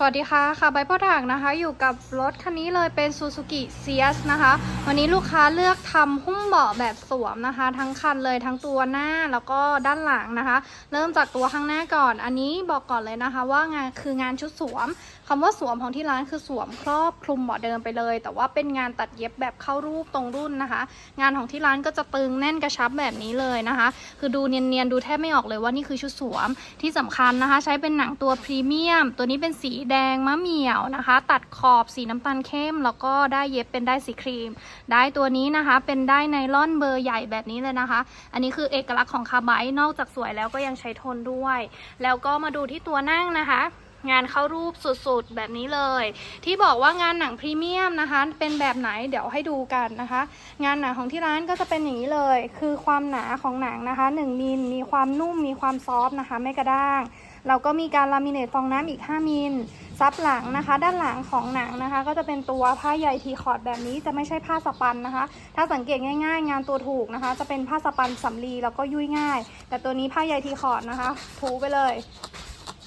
สวัสดีค่ะ ค่ะใบโพถักนะคะ อยู่กับรถคันนี้เลยเป็น Suzuki s i a s นะคะ วันนี้ลูกค้าเลือกทำหุ้มเบาะแบบสวมนะคะ ทั้งคันเลยทั้งตัวหน้าแล้วก็ด้านหลังนะคะ เริ่มจากตัวข้างหน้าก่อน อันนี้บอกก่อนเลยนะคะ ว่างานคืองานชุดสวมคำว่าสวมของที่ร้านคือสวมครอบคลุมเบาะเดิมไปเลย แต่ว่าเป็นงานตัดเย็บแบบเข้ารูปตรงรุ่นนะคะ งานของที่ร้านก็จะตึงแน่นกระชับแบบนี้เลยนะคะ คือดูเนียนๆดูแทบไม่ออกเลยว่านี่คือชุดสวมที่สำคัญนะคะ ใช้เป็นหนังตัวพรีเมียม ตัวนี้เป็นสีแดงมะเหมี่ยวนะคะ ตัดขอบสีน้ำตาลเข้ม แล้วก็ได้เย็บเป็นได้สีครีม ได้ตัวนี้นะคะ เป็นได้ไนล่อนเบอร์ใหญ่แบบนี้เลยนะคะ อันนี้คือเอกลักษณ์ของคาไบต์นอกจากสวยแล้วก็ยังใช้ทนด้วย แล้วก็มาดูที่ตัวนั่งนะคะงานเข้ารูปสุดๆ แบบนี้เลย ที่บอกว่างานหนังพรีเมียมนะคะ เป็นแบบไหนเดี๋ยวให้ดูกันนะคะ งานหนังของที่ร้านก็จะเป็นอย่างนี้เลย คือความหนาของหนังนะคะ1มิลมีความนุ่มมีความซอฟต์นะคะ ไม่กระด้าง เราก็มีการลามิเนตฟองน้ำอีก 5 มิลซับหลังนะคะ ด้านหลังของหนังนะคะ ก็จะเป็นตัวผ้าใยทีคอร์ดแบบนี้จะไม่ใช่ผ้าสปันนะคะ ถ้าสังเกตง่ายๆ งานตัวถูกนะคะ จะเป็นผ้าสปันสำลีแล้วก็ยุ่ยง่าย แต่ตัวนี้ผ้าใยทีคอร์ดนะคะ ถูไปเลย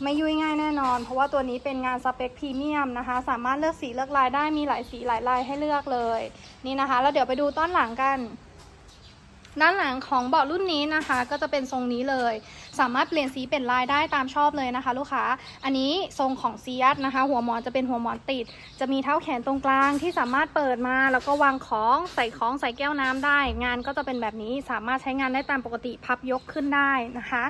ไม่ยุ่ยง่ายแน่นอน เพราะว่าตัวนี้เป็นงานสเปคพรีเมียมนะคะ สามารถเลือกสีเลือกลายได้มีหลายสีหลายลายให้เลือกเลย นี่นะคะ แล้วเดี๋ยวไปดูต้นหลังกัน ด้านหลังของเบาะรุ่นนี้นะคะ ก็จะเป็นทรงนี้เลย สามารถเปลี่ยนสีเปลี่ยนลายได้ตามชอบเลยนะคะ ลูกค้า อันนี้ทรงของซียัตนะคะ หัวหมอนจะเป็นหัวหมอนติด จะมีเท้าแขนตรงกลางที่สามารถเปิดมา แล้วก็วางของใส่ของใส่แก้วน้ำได้ งานก็จะเป็นแบบนี้สามารถใช้งานได้ตามปกติพับยกขึ้นได้นะคะ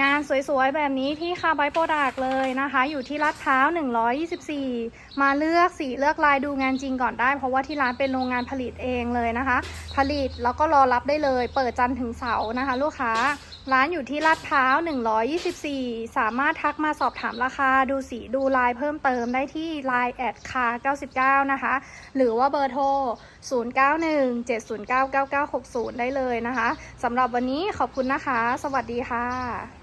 งานสวยๆ แบบนี้ที่คาไบโปรดักเลยนะคะ อยู่ที่ลาดพร้าว 124 มาเลือกสีเลือกลายดูงานจริงก่อนได้ เพราะว่าที่ร้านเป็นโรงงานผลิตเองเลยนะคะ ผลิตแล้วก็รอรับได้เลย เปิดจันทร์ถึงเสาร์นะคะ ลูกค้าร้านอยู่ที่ลาดพร้าว 124 สามารถทักมาสอบถามราคา ดูสีดูลายเพิ่มเติมได้ที่ Line แอดคา99 นะคะ หรือว่าเบอร์โทร 0917099960 ได้เลยนะคะสำหรับวันนี้ขอบคุณนะคะ สวัสดีค่ะ